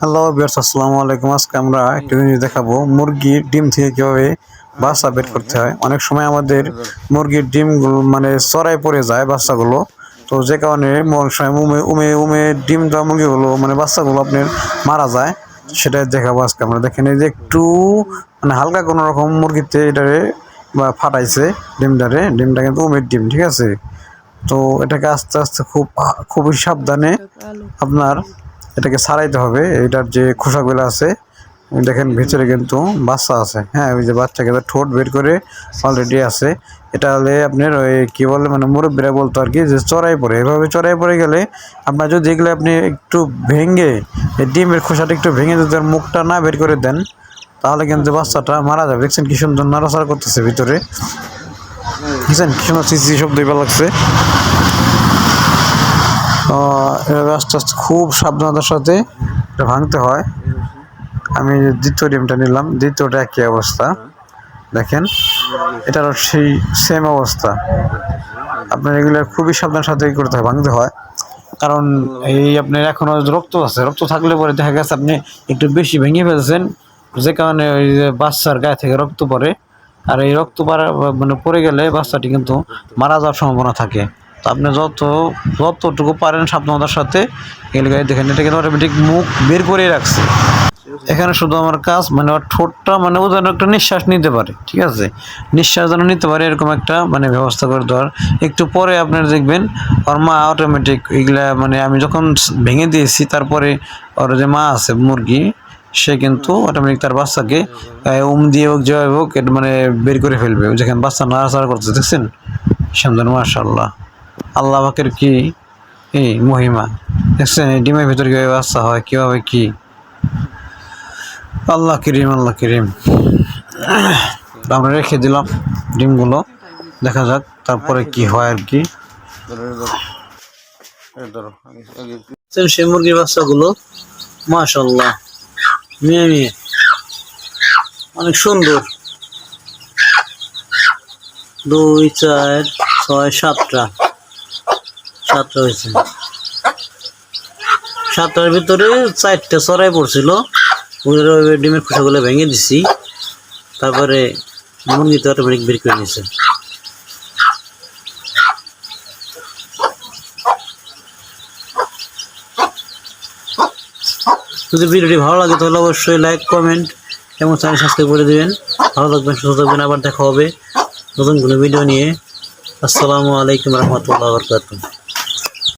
Hello বিয়ার্স আসসালামু আলাইকুম। আজকে আমরা একটা জিনিস দেখাবো। মুরগির ডিম থেকে কীভাবে বাচ্চা বের করতে হয়। অনেক সময় আমাদের মুরগির ডিমগুলো মানে চড়াই পড়ে যায় বাচ্চাগুলো। তো যে কারণে উমে উমে উমে ডিম দেওয়া মুরগিগুলো মানে বাচ্চাগুলো আপনার মারা যায়। সেটাই দেখাবো আজকে আমরা। দেখেন, এই যে একটু মানে হালকা কোনো রকম মুরগিতে এটারে বা ফাটাইছে ডিমটারে। ডিমটা কিন্তু উমের ডিম, ঠিক আছে? তো এটাকে আস্তে আস্তে খুব, খুবই সাবধানে আপনার এটাকে সারাইতে হবে। এটার যে খোসাগুলো আছে দেখেন ভিতরে কিন্তু বাচ্চা আছে। হ্যাঁ ওই যে বাচ্চাকে ঠোঁট বের করে অলরেডি আছে। এটা হলে আপনার ওই কী বলে মানে মুরব্বীরা বলতো আর কি, যে চড়াই পড়ে এভাবে চড়াই পড়ে গেলে আপনার যদি এগুলো আপনি একটু ভেঙে, এই ডিমের খোসাটা একটু ভেঙে যদি মুখটা না বের করে দেন, তাহলে কিন্তু বাচ্চাটা মারা যাবে। দেখছেন কি সুন্দর নাড়াচাড়া করতেছে ভিতরে। বুঝছেন কি সুন্দর সিসি শব্দ লাগছে। আস্তে খুব সাবধানতার সাথে ভাঙতে হয়। আমি দ্বিতীয় ডিমটা নিলাম, দ্বিতীয়টা একই অবস্থা। দেখেন এটারও সেই সেম অবস্থা। আপনার এগুলো খুবই সাবধান সাথে করতে হয়, ভাঙতে হয়। কারণ এই আপনার এখনও রক্ত আছে, রক্ত থাকলে পরে দেখা গেছে আপনি একটু বেশি ভেঙে ফেলছেন। যে কারণে ওই যে বাচ্চার গায়ে থেকে রক্ত পড়ে। আর এই রক্ত পড়া মানে পড়ে গেলে বাচ্চাটি কিন্তু মারা যাওয়ার সম্ভাবনা থাকে। আপনি যত, যতটুকু পারেন সাবধানতার সাথে। এগুলো দেখেন, এটা কিন্তু অটোমেটিক মুখ বের করে রাখছে। এখানে শুধু আমার কাজ মানে ঠোঁটটা মানে ও যেন একটা নিঃশ্বাস নিতে পারে, ঠিক আছে? নিঃশ্বাস যেন নিতে পারে, এরকম একটা মানে ব্যবস্থা করে দেওয়ার। একটু পরে আপনারা দেখবেন, ওর মা অটোমেটিক এগুলা মানে আমি যখন ভেঙে দিয়েছি, তারপরে ওর যে মা আছে, মুরগি, সে কিন্তু অটোমেটিক তার বাচ্চাকে উম দিয়ে হোক, যেভাবে হোক মানে বের করে ফেলবে। যেখানে বাচ্চা নাড়াচাড়া করছে দেখছেন? সামনে মার্শাল্লাহ আল্লাহ পাকের কি? এই মহিমা? দেখছেন, এই ডিমের ভিতরে কীভাবে বাচ্চা হয়, কীভাবে কি? আল্লাহ করিম আল্লাহ করিম। আমরা রেখে দিলাম ডিমগুলো, দেখা যাক তারপরে কি হয় আর কি। সেই মুরগির বাচ্চাগুলো মাশাল্লাহ মেয়ে মেয়ে, অনেক সুন্দর। দুই, চার, ছয়, সাতটা। সাতটা হয়েছে। সাতটার ভিতরে চারটে চড়াই পড়ছিল। ওই ডিমের খোসাগুলো ভেঙে দিছি। তারপরে মুরগি তো অটোমেটিক বের করে নিয়েছে যদি ভিডিওটি ভালো লাগে তাহলে অবশ্যই লাইক কমেন্ট এবং চ্যানেল সাবস্ক্রাইব করে দেবেন। ভালো থাকবেন, সুস্থ থাকবেন, আবার দেখা হবে নতুন কোনো ভিডিও নিয়ে। আসসালামু আলাইকুম রহমতুল্লাহ বরকাতুহ।